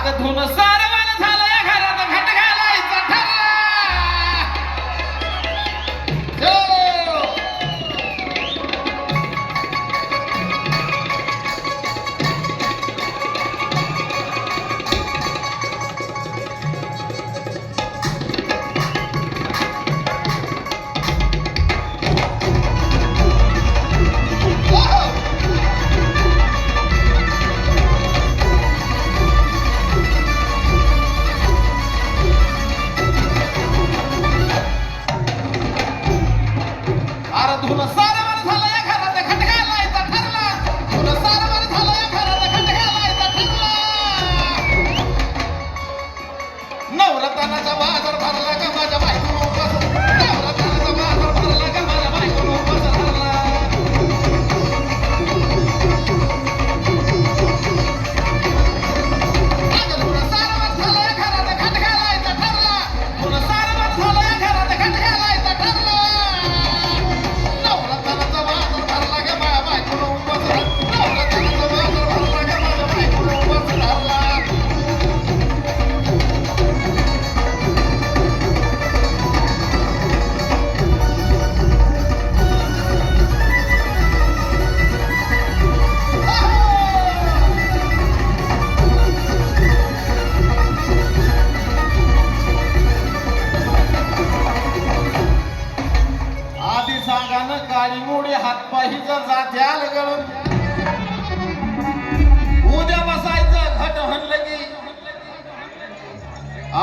अगं धुन सारवण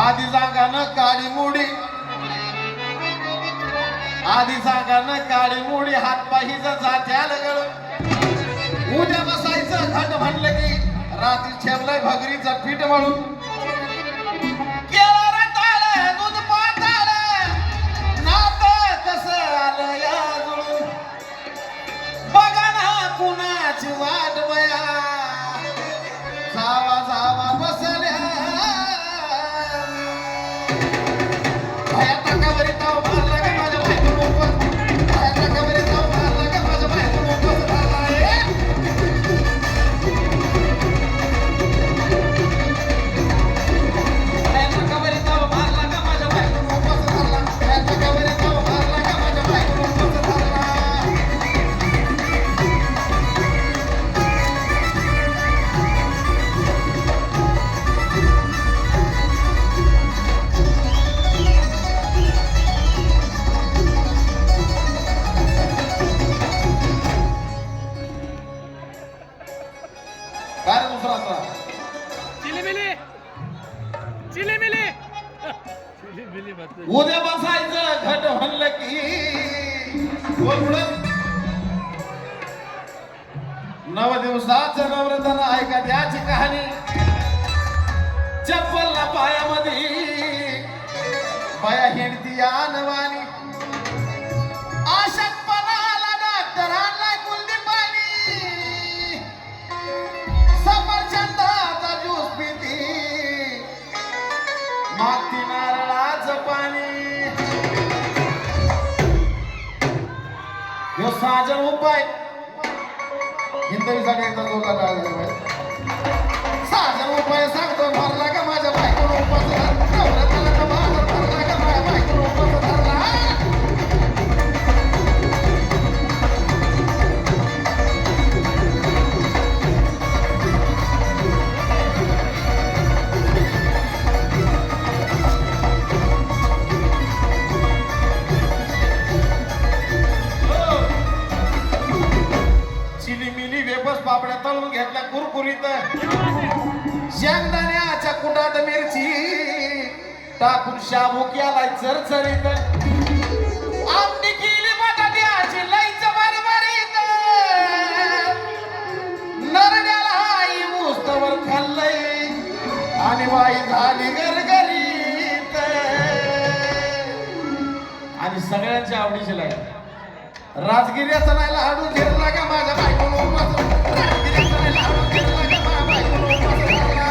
आधी सांगा ना काळी मोडी. आधी सांगा ना काळी मोडी हातपाहीचा जात्याल गळ उद्या बसायचं घट म्हणलं की रात्री ठेवलंय भगरीचं पीठ म्हणून. बघा ना कुणाची वाट वया दुसरा आता? चिलीमिली चिलीमिली चिलीमिली उद्या बसायचं घट म्हणलं की. नव दिवसाचं नवरतन ऐका त्याची कहाणी. चप्पल ना पायामध्ये. पाया हिंडती आणवानी आशकपणाला माती नारळाचं पाणी. ह्यो साजन उपाय. हिंदवीसाठी एकदा जोरदार साजन उपाय सांगतो पापड्या तळून घेतला कुरकुरीत. शेंगदाण्याच्या कुंडात मिरची टाकून शाबू केला चरचरीत. आमटी केली बटाट्याची लई चमरमरीत नरड्याला आई मुस्तवर खाल्लय. आणि वाई झाली गरगरीत आणि सगळ्यांच्या आवडीची लाइट राजगिर्याचा नाही लाडू झेरला का माझ्या बायकोनं उपास राजगिर्याचा नाही लाडू झेरला का माझ्या बायकोनं उपास